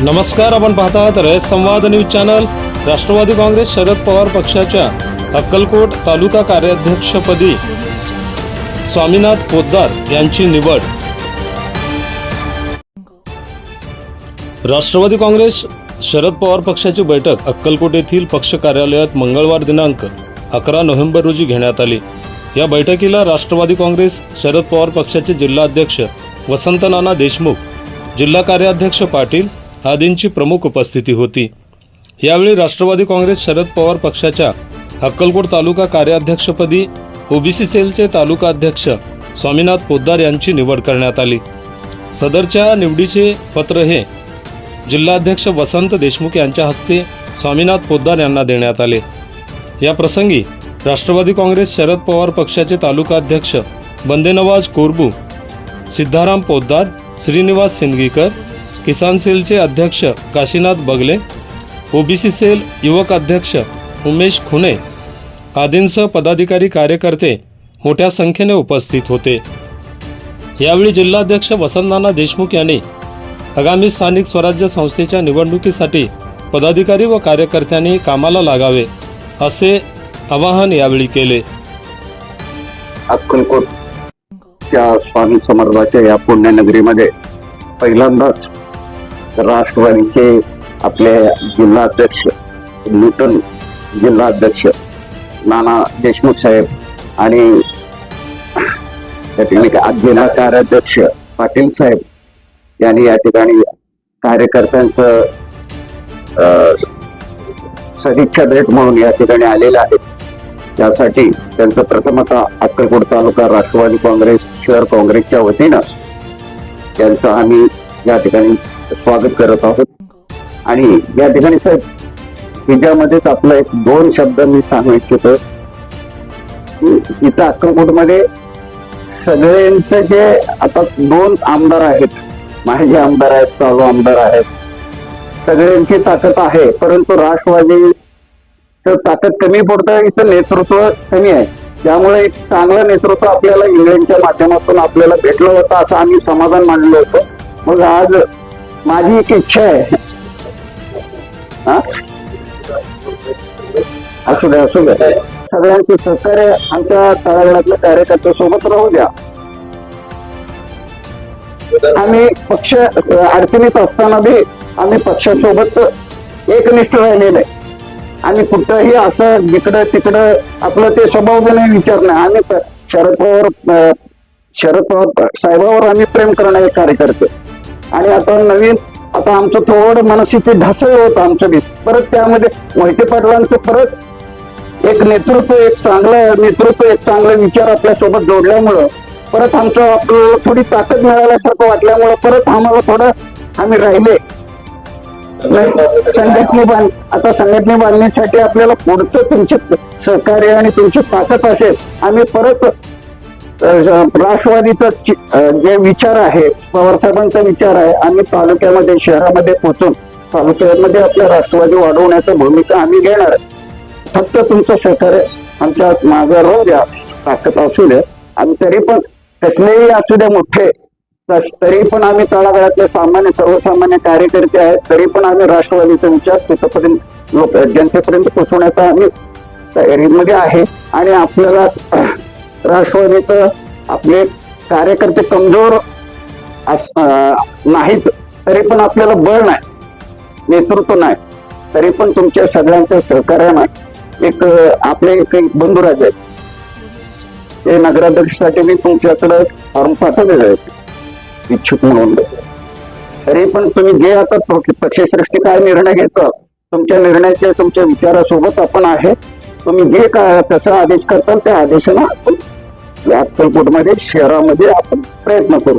नमस्कार आपण पाहत आहात रयत संवाद न्यूज चॅनल. राष्ट्रवादी काँग्रेस शरद पवार पक्षाच्या अक्कलकोट तालुका कार्याध्यक्षपदी स्वामीनाथ पोद्दार यांची निवड. राष्ट्रवादी काँग्रेस शरद पवार पक्षाची बैठक अक्कलकोट येथील पक्ष कार्यालयात मंगळवार दिनांक अकरा नोव्हेंबर रोजी घेण्यात आली. या बैठकीला राष्ट्रवादी काँग्रेस शरद पवार पक्षाचे जिल्हाध्यक्ष वसंत नाना देशमुख जिल्हा कार्याध्यक्ष पाटील आदींची प्रमुख उपस्थिती होती. यावेळी राष्ट्रवादी काँग्रेस शरद पवार पक्षाच्या अक्कलकोट तालुका कार्याध्यक्षपदी ओबीसी सेलचे तालुका अध्यक्ष स्वामीनाथ पोद्दार यांची निवड करण्यात आली. सदरच्या निवडीचे पत्र हे जिल्हाध्यक्ष वसंत देशमुख यांच्या हस्ते स्वामीनाथ पोद्दार यांना देण्यात आले. या प्रसंगी राष्ट्रवादी काँग्रेस शरद पवार पक्षाचे तालुका अध्यक्ष बंदेनवाज कोरबू सिद्धाराम पोद्दार श्रीनिवास सिंदगीकर किसान सेलचे अध्यक्ष काशीनाथ बगले ओबीसी सेल युवक अध्यक्ष उमेश खुने आदींसह पदाधिकारी कार्यकर्ते मोठ्या संख्येने उपस्थित होते. यावेळी जिल्हाध्यक्ष वसंतनाना देशमुख यांनी आगामी स्थानिक स्वराज्य संस्थेच्या निवडणुकीसाठी पदाधिकारी व कार्यकर्त्यांनी कामाला लागावे असे आवाहन यावेळी केले. अक्कलकोट स्वामी समर्थाच्या या पुण्यनगरीमध्ये पहिल्यांदाच राष्ट्रवादीचे आपले जिल्हाध्यक्ष नूतन जिल्हाध्यक्ष नाना देशमुख साहेब आणि या ठिकाणी जिल्हा कार्याध्यक्ष पाटील साहेब यांनी या ठिकाणी कार्यकर्त्यांचं सदिच्छा भेट म्हणून या ठिकाणी आलेले आहेत त्यासाठी त्यांचं प्रथमतः अक्कलकोट तालुका राष्ट्रवादी काँग्रेस शहर काँग्रेसच्या वतीनं त्यांचं आम्ही या ठिकाणी स्वागत करत आहोत. आणि या ठिकाणी साहेब हिच्यामध्येच आपलं एक दोन शब्द मी सांगू इच्छितो. इथं अक्कलकोटमध्ये सगळ्यांचे जे आता दोन आमदार आहेत माझे आमदार आहेत चालू आमदार आहेत सगळ्यांची ताकद आहे परंतु राष्ट्रवादी ताकद कमी पडतं इथं नेतृत्व कमी आहे. त्यामुळे एक चांगलं नेतृत्व आपल्याला इंग्लंडच्या माध्यमातून आपल्याला भेटलं होतं असं आम्ही समाधान मानलं होतं. मग आज माझी एक इच्छा आहे. हा? असू द्या असू द्या. सगळ्यांचे सहकार्य आमच्या तळागाळातल्या कार्यकर्त्या सोबत राहू द्या. आम्ही पक्ष अडचणीत असताना बी आम्ही पक्षासोबत एकनिष्ठ राहिलेलं. आहे कुठंही असं जिकडं तिकडं आपलं ते स्वभाव बी नाही विचार नाही आम्ही शरद पवार शरद पवार साहेबावर आम्ही प्रेम करणारे कार्यकर्ते. आणि आता नवीन आता आमचं थोडं मनस्थिती ढासळलं होतं आमचं बी. परत त्यामध्ये मोहिते पाटलांचं परत एक नेतृत्व एक चांगलं नेतृत्व एक चांगला विचार आपल्यासोबत जोडल्यामुळं परत आमचं आपल्याला थोडी ताकद मिळाल्यासारखं वाटल्यामुळं परत आम्हाला थोडं आम्ही राहिले. संघटने बांध आता संघटने बांधण्यासाठी आपल्याला पुढचं तुमचे सहकार्य आणि तुमची ताकद असेल आम्ही परत राष्ट्रवादीचा जे विचार आहे पवार साहेबांचा विचार आहे आम्ही तालुक्यामध्ये शहरामध्ये पोहोचून तालुक्यामध्ये आपल्या राष्ट्रवादी वाढवण्याची भूमिका आम्ही घेणार आहे. फक्त तुमचं सहकार्य आमच्या मागे राहू द्या ताकद असू द्या आणि तरी पण कसलेही असू द्या मोठे तरी पण आम्ही तळागाळातले सामान्य सर्वसामान्य कार्यकर्ते आहेत तरी पण आम्ही राष्ट्रवादीचा विचार तिथपर्यंत लोक जनतेपर्यंत पोहोचवण्याचा आम्ही तयारीमध्ये आहे आणि आपल्याला राष्ट्रवादीचं आपले कार्यकर्ते कमजोर अस- नाहीत तरी पण आपल्याला बळ नाही नेतृत्व नाही तरी पण तुमच्या सगळ्यांच्या सहकार्यानं एक आपले एक एक बंधुराज आहेत. ते नगराध्यक्षसाठी मी तुमच्याकडे फॉर्म पाठवलेले आहेत इच्छुक म्हणून. तरी पण तुम्ही जे आता पक्ष- पक्षश्रेष्ठी काय निर्णय घ्यायचा तुमच्या निर्णयाच्या तुमच्या विचारासोबत आपण आहे. तुम्ही जे काय कसा आदेश करताल त्या आदेशाला आपण या अक्कलकोटमध्ये शहरामध्ये आपण प्रयत्न करू.